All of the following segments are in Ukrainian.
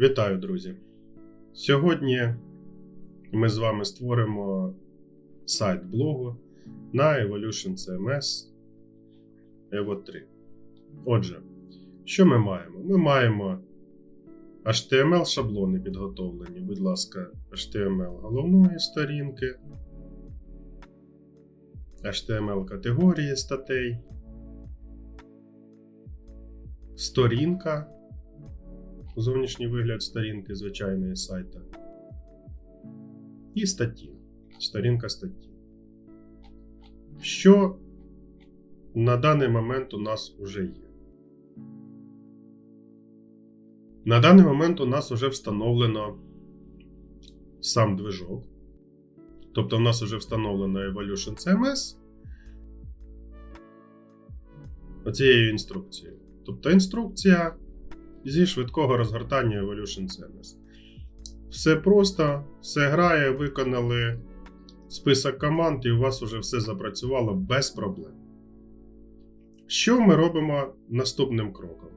Вітаю, друзі! Сьогодні ми з вами створимо сайт блогу на Evolution CMS Evo 3. Отже, що ми маємо? Ми маємо HTML шаблони підготовлені. Будь ласка, HTML головної сторінки, HTML категорії статей, сторінка зовнішній вигляд сторінки звичайної сайта. І статті. Сторінка статті. Що на даний момент у нас вже є? На даний момент у нас вже встановлено сам движок. Тобто, у нас вже встановлено Evolution CMS оцією інструкцією. Тобто інструкція зі швидкого розгортання Evolution CMS. Все просто, все грає, виконали список команд, і у вас вже все запрацювало без проблем. Що ми робимо наступним кроком?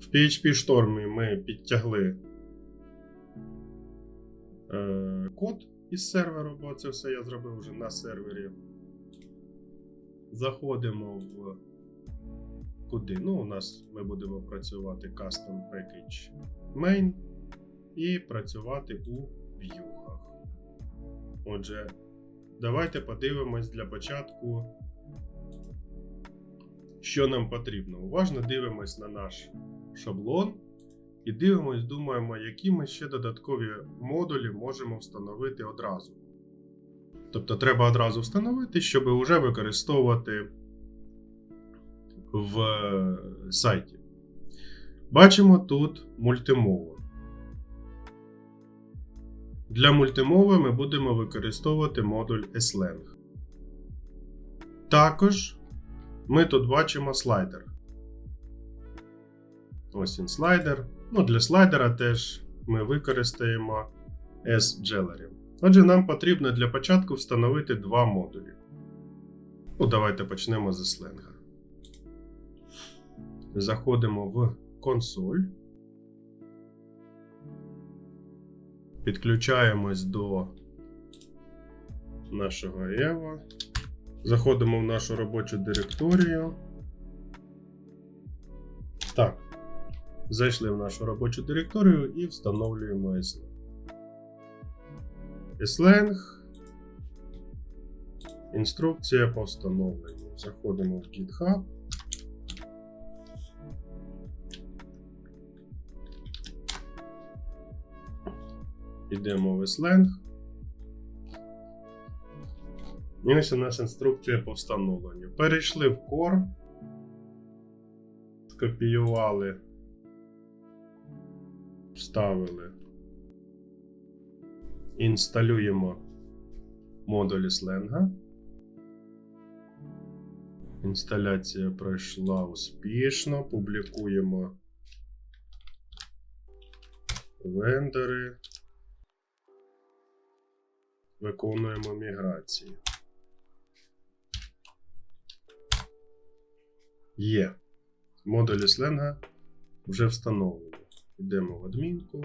В PHP Storm ми підтягли е, код із серверу, бо це все я зробив вже на сервері. Заходимо в куди? Ну, у нас ми будемо працювати Custom Package Main і працювати у в'юхах. Отже, давайте подивимось для початку, що нам потрібно. Уважно дивимось на наш шаблон і дивимось, думаємо, які ми ще додаткові модулі можемо встановити одразу. Тобто треба одразу встановити, щоб вже використовувати в сайті. Бачимо тут мультимову. Для мультимови ми будемо використовувати модуль SLang. Також ми тут бачимо слайдер. Ось він слайдер. Ну, Для слайдера теж ми використаємо S-Gallery. Отже, нам потрібно для початку встановити два модулі. Ну, Давайте почнемо зі сленга. Заходимо в консоль. Підключаємось до нашого Evo. Заходимо в нашу робочу директорію. Так. Зайшли в нашу робочу директорію і встановлюємо Slang. Slang. Інструкція по встановленню. Заходимо в GitHub. Йдемо в Slang. І ось у нас інструкція по встановленню. Перейшли в Core. Скопіювали. Вставили. Інсталюємо модулі сленга. Інсталяція пройшла успішно. Публікуємо вендори. Виконуємо міграції. Є. Модулі сленга вже встановлені. Йдемо в адмінку.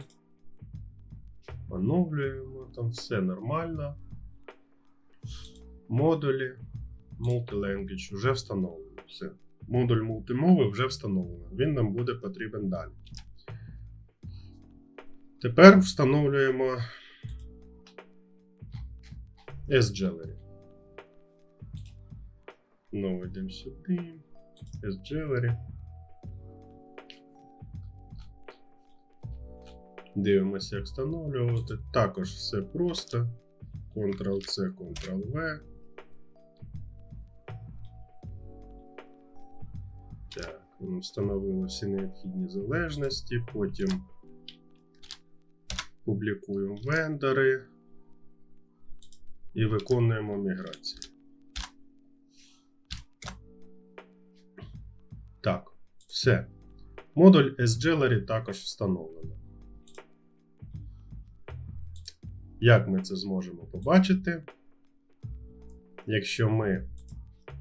Оновлюємо, там все нормально. Модулі Multilanguage вже встановлено. Все. Модуль мультимови вже встановлено. Він нам буде потрібен далі. Тепер встановлюємо S-Gallery. Знову йдемо сюди. S-Gallery. Дивимося, як встановлювати. Також все просто. Ctrl-C, Ctrl-V. Так, воно встановило всі необхідні залежності. Потім публікуємо вендори і виконуємо міграцію. Так, все. Модуль SGallery також встановлено. Як ми це зможемо побачити? Якщо ми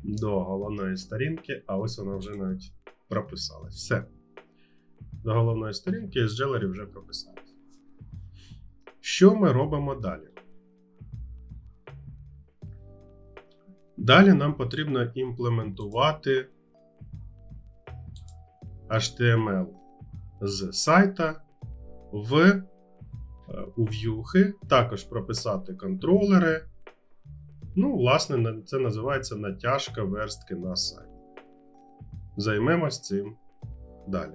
до головної сторінки, а ось вона вже навіть прописалась. Все. до головної сторінки, і вже прописалися. Що ми робимо далі? Далі нам потрібно імплементувати HTML з сайта в е, у в'юхи, також прописати контролери. Ну, власне, це називається натяжка верстки на сайт. Займемось цим далі.